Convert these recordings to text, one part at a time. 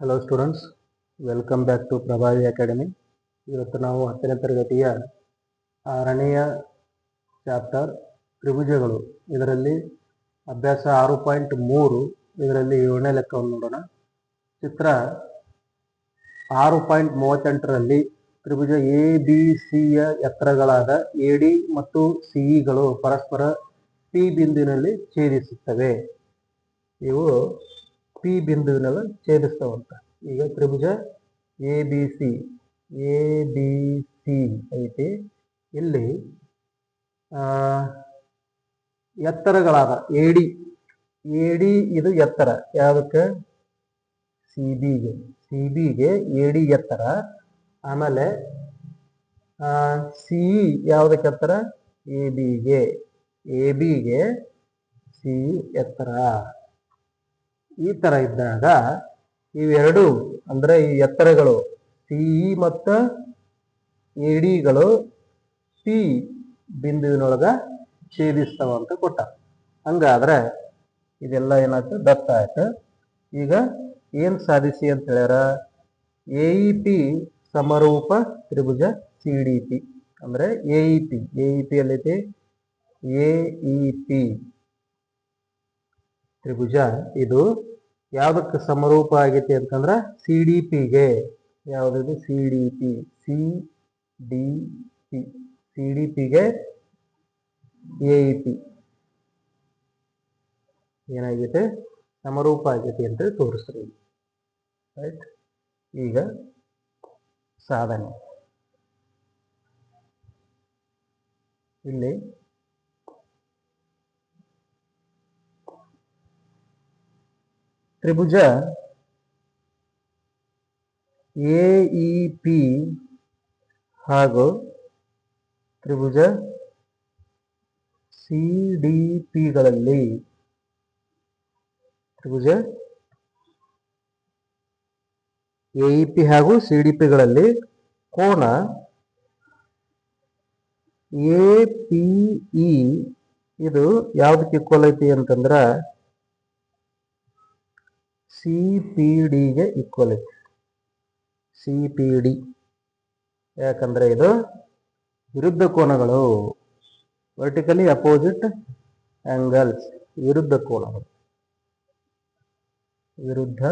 Hello students welcome back to Prabhavi academy ಇವತ್ತು ನಾವು ಹತ್ತನೇ ತರಗತಿಯ ಆರನೆಯ ಚಾಪ್ಟರ್ ತ್ರಿಭುಜಗಳು. ಇದರಲ್ಲಿ ಅಭ್ಯಾಸ ಆರು ಪಾಯಿಂಟ್ ಮೂರು, ಇದರಲ್ಲಿ ಏಳನೇ ಲೆಕ್ಕವನ್ನು ನೋಡೋಣ. ಚಿತ್ರ ಆರು ಪಾಯಿಂಟ್ ಮೂವತ್ತೆಂಟರಲ್ಲಿ ತ್ರಿಭುಜ ಎ ಬಿ ಸಿಯ ಎತ್ತರಗಳಾದ ಎ ಡಿ ಮತ್ತು ಸಿಇಗಳು ಪರಸ್ಪರ ಪಿ ಬಿಂದುವಿನಲ್ಲಿ ಛೇದಿಸುತ್ತವೆ. ಇವು ಪಿ ಬಿಂದುವಿನಲ್ಲಿ ಛೇದಿಸ್ತಾವಂತ ಈಗ ತ್ರಿಭುಜ A B C A B C ಐತಿ. ಇಲ್ಲಿ ಎತ್ತರಗಳಾದ ಎಡಿ ಎಡಿ ಇದು ಎತ್ತರ. ಯಾವುದಕ್ಕೆ? ಸಿ ಬಿಗೆ ಸಿ ಬಿಗೆ ಎಡಿ ಎತ್ತರ. ಆಮೇಲೆ ಸಿ ಯಾವುದಕ್ಕೆ ಎತ್ತರ? ಎ ಬಿಗೆ ಎ ಬಿಗೆ ಸಿ ಎತ್ತರ. ಈ ತರ ಇದ್ದಾಗ ಇವೆರಡು ಅಂದ್ರೆ ಈ ಎತ್ತರಗಳು ಸಿಇ ಮತ್ತು ಎಡಿಗಳು ಸಿ ಬಿಂದುವಿನೊಳಗ ಛೇದಿಸ್ತಾವ ಅಂತ ಕೊಟ್ಟ. ಹಂಗಾದ್ರೆ ಇದೆಲ್ಲ ಏನಾಯ್ತು? ದತ್ತ ಆಯ್ತು. ಈಗ ಏನ್ ಸಾಧಿಸಿ ಅಂತ ಹೇಳ್ಯಾರ? ಎ ಇ ಪಿ ಸಮರೂಪ ತ್ರಿಭುಜ ಸಿ ಡಿ ಪಿ ಅಂದ್ರೆ A E P A E P ಎಲ್ಲೈತಿ A E P ತ್ರಿಭುಜ. ಇದು ಯಾವುದಕ್ಕೆ ಸಮರೂಪ ಆಗೈತಿ ಅಂತಂದ್ರೆ ಸಿ ಡಿ ಪಿಗೆ. ಯಾವುದಿದೆ? C D P. C D P. C D ಪಿಗೆ ಎ ಪಿ. ಏನಾಗೈತೆ? ಸಮರೂಪ ಆಗೈತಿ ಅಂತ ತೋರಿಸ್ರಿ. ರೈಟ್ ಈಗ ಸಾಧನೆ. ಇಲ್ಲಿ ತ್ರಿಭುಜ ಎ, ಇ, ಪಿ ಹಾಗೂ ತ್ರಿಭುಜ ಸಿ, ಡಿ ಪಿಗಳಲ್ಲಿ ತ್ರಿಭುಜ ಎ, ಇ, ಪಿ ಹಾಗೂ ಸಿ, ಡಿ ಪಿಗಳಲ್ಲಿ ಕೋನ ಎ, ಪಿ, ಇ ಇದು ಯಾವುದಕ್ಕೆ ಈಕ್ವಲ್ ಐತಿ ಅಂತಂದ್ರ ಸಿ ಪಿ ಡಿಗೆ ಈಕ್ವಲ್ ಐತಿ ಸಿ ಪಿ ಡಿ ಯಾಕಂದ್ರೆ ಇದು ವಿರುದ್ಧ ಕೋನಗಳು ವರ್ಟಿಕಲಿ ಅಪೋಸಿಟ್ ಆಂಗಲ್ಸ್ ವಿರುದ್ಧ ಕೋನಗಳು. ವಿರುದ್ಧ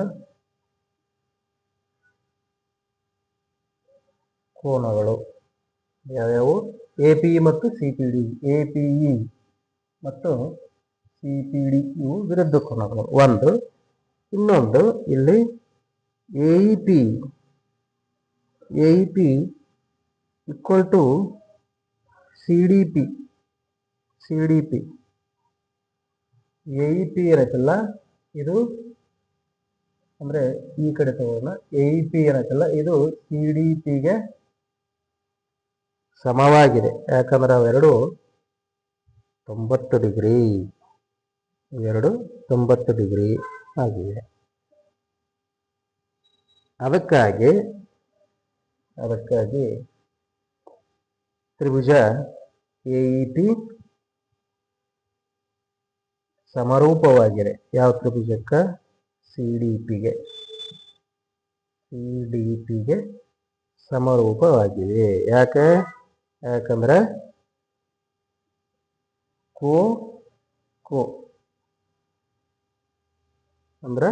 ಕೋನಗಳು ಯಾವ್ಯಾವು? ಎ ಪಿ ಇ ಮತ್ತು C P D A P E ಮತ್ತು ಸಿ ಪಿ ಡಿ ಇವು ವಿರುದ್ಧ ಕೋನಗಳು. ಒಂದು ಇನ್ನೊಂದು ಇಲ್ಲಿ A E P A P equal to C D P C D P A P ಇದು ಅಂದ್ರೆ ಈ ಕಡೆ ತಗೋಣ ಎ ಇ ಪಿ ಇದು ಸಿ ಡಿ ಪಿಗೆ ಸಮವಾಗಿದೆ. ಯಾಕಂದ್ರೆ ಅವೆರಡು ತೊಂಬತ್ತು ಡಿಗ್ರಿ. ಇವೆರಡು ತೊಂಬತ್ತು ಡಿಗ್ರಿ. ಆಗಿದೆ ಅದಕ್ಕಾಗಿ ಅದಕ್ಕಾಗಿ ತ್ರಿಭುಜ ಎ ಇ ಪಿ ಸಮರೂಪವಾಗಿದೆ. ಯಾವ ತ್ರಿಭುಜಕ್ಕ? ಸಿ ಡಿ ಪಿಗೆ ಸಿ ಡಿ ಪಿಗೆ ಸಮರೂಪವಾಗಿದೆ. ಯಾಕೆ? ಯಾಕಂದ್ರೆ ಕೋ ಕೋ. ಅಂದ್ರ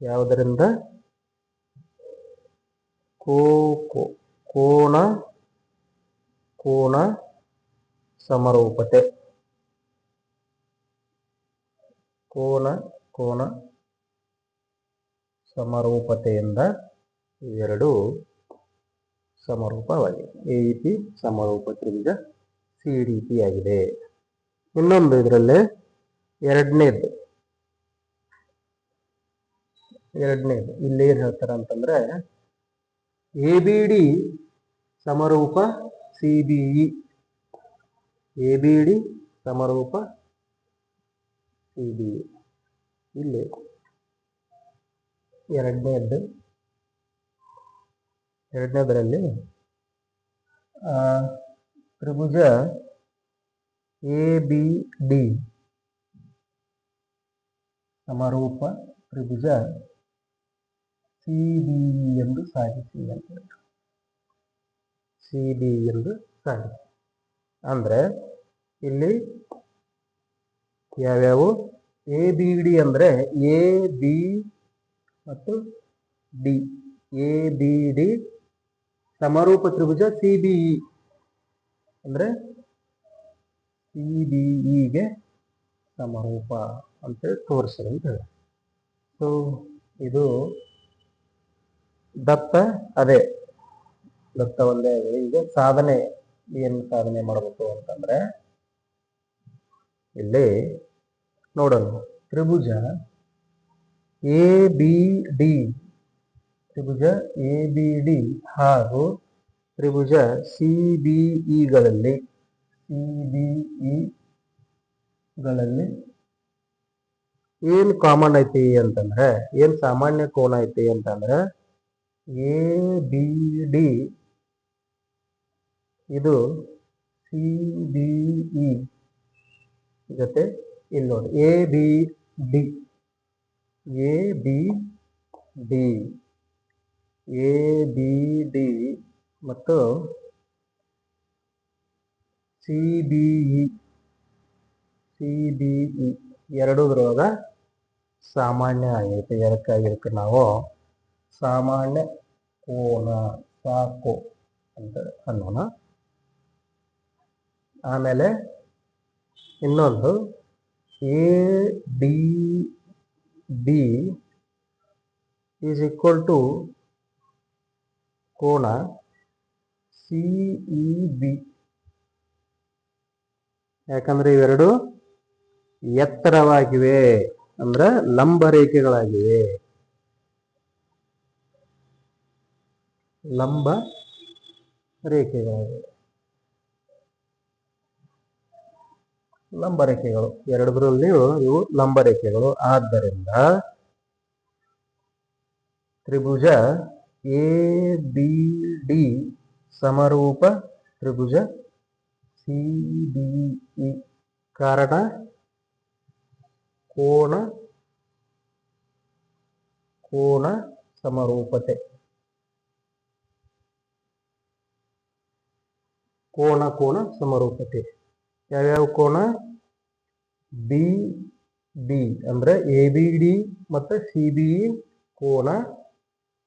ಯಾವುದರಿಂದ? ಕೋ ಕೋಣ ಕೋನ ಸಮರೂಪತೆ. ಕೋನ ಕೋನ ಸಮರೂಪತೆಯಿಂದ ಇವೆರಡು ಸಮರೂಪವಾಗಿದೆ ಎ ರೀತಿ ಸಮರೂಪ ತ್ರಿಭುಜ ಸಿ ಆಗಿದೆ. ಇನ್ನೊಂದು ಇದರಲ್ಲಿ ಎರಡನೇದು. ಎರಡನೇದು. ಇಲ್ಲಿ ಏನ್ ಹೇಳ್ತಾರ ಅಂತಂದ್ರೆ, A B D ಸಮರೂಪ C B E. A B D ಸಮರೂಪ C B E. ಇಲ್ಲಿ ಎರಡನೇದ್ದು. ಎರಡನೇದರಲ್ಲಿ ತ್ರಿಭುಜ ಎ ಬಿ ಡಿ ಸಮರೂಪ ತ್ರಿಭುಜ ಸಿ ಬಿ ಎಂದು ಸಾಧಿಸಿ ಅಂತ ಹೇಳಿ ಸಿ ಬಿ ಎಂದು ಸಾಧಿಸಿ ಅಂದರೆ ಇಲ್ಲಿ ಯಾವ್ಯಾವು? ಎ ಬಿ ಡಿ ಅಂದರೆ ಎ ಬಿ ಮತ್ತು ಡಿ ಎ ಬಿ ಡಿ ಸಮರೂಪ ತ್ರಿಭುಜ ಸಿ ಬಿ ಇ ಅಂದರೆ ಸಿ ಬಿ ಇಗೆ ಸಮರೂಪ ಅಂತೇಳಿ ತೋರಿಸಿದೆ ಅಂತ ಹೇಳಿ ಸೊ ಇದು ದತ್ತ, ಅದೇ ದತ್ತ ಒಂದೇ ಆಗಲಿ. ಈಗ ಸಾಧನೆ, ಏನ್ ಸಾಧನೆ ಮಾಡಬೇಕು ಅಂತಂದ್ರೆ, ಇಲ್ಲಿ ನೋಡೋಣ ತ್ರಿಭುಜ ಎ, ಬಿ, ಡಿ ತ್ರಿಭುಜ ಎ, ಬಿ, ಡಿ ಹಾಗೂ ತ್ರಿಭುಜ ಸಿ, ಬಿ ಇಗಳಲ್ಲಿ ಸಿ, ಬಿ ಇಗಳಲ್ಲಿ ಏನು ಕಾಮನ್ ಐತಿ ಅಂತಂದ್ರೆ, ಏನ್ ಸಾಮಾನ್ಯ ಕೋನ ಐತಿ ಅಂತಂದ್ರೆ ಎ ಬಿ ಡಿ ಇದು ಸಿ ಬಿ ಇ ಜೊತೆ ಇಲ್ಲಿ ನೋಡಿ. A B D A B D A B D ಮತ್ತು C B E C B E ಎರಡೂದ್ರೊಳಗ ಸಾಮಾನ್ಯ ಆಗೈತೆ ಇದಕ್ಕೆ ನಾವು ಸಾಮಾನ್ಯ ಕೋನ ಸಾಕು ಅಂತ ಅನ್ನೋಣ. ಆಮೇಲೆ ಇನ್ನೊಂದು A, D, B is equal to ಕೋಣ ಸಿ, ಇ, ಬಿ. ಯಾಕಂದ್ರೆ ಇವೆರಡು ಎತ್ತರವಾಗಿವೆ ಅಂದ್ರೆ ಲಂಬ ರೇಖೆಗಳಾಗಿವೆ. ಲಂಬ ರೇಖೆಗಳಾಗಿವೆ ಲಂಬ ರೇಖೆಗಳು. ಎರಡರಲ್ಲಿಯೂ ಇವು ಲಂಬ ರೇಖೆಗಳು. ಆದ್ದರಿಂದ ತ್ರಿಭುಜ ಎ ಬಿ ಡಿ ಸಮರೂಪ ತ್ರಿಭುಜ ಸಿ ಡಿ ಇ ಕಾರಣ ಕೋಣ ಕೋಣ ಸಮರೂಪತೆ. ಕೋನ ಕೋನ ಸಮರೂಪತೆ. ಯಾವ್ಯಾವ ಕೋನ? ಬಿ ಬಿ ಅಂದ್ರೆ ಎ ಬಿ ಡಿ ಮತ್ತು ಸಿ ಬಿ ಕೋನ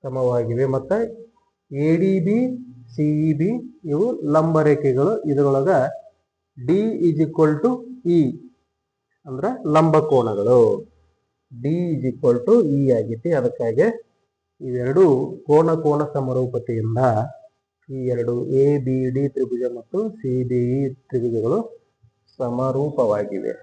ಸಮವಾಗಿವೆ. ಮತ್ತು A D B C B ಇವು ಲಂಬ ರೇಖೆಗಳು. ಇದರೊಳಗ D is equal to E ಅಂದ್ರೆ ಲಂಬ ಕೋಣಗಳು D is equal to E ಆಗೈತಿ. ಅದಕ್ಕಾಗಿ ಇವೆರಡು ಕೋನ ಕೋನ ಸಮರೂಪತೆಯಿಂದ ಈ ಎರಡು ಎ ಬಿ ಡಿ ತ್ರಿಭುಜ ಮತ್ತು ಸಿ ಬಿ ಇ ತ್ರಿಭುಜಗಳು ಸಮರೂಪವಾಗಿವೆ.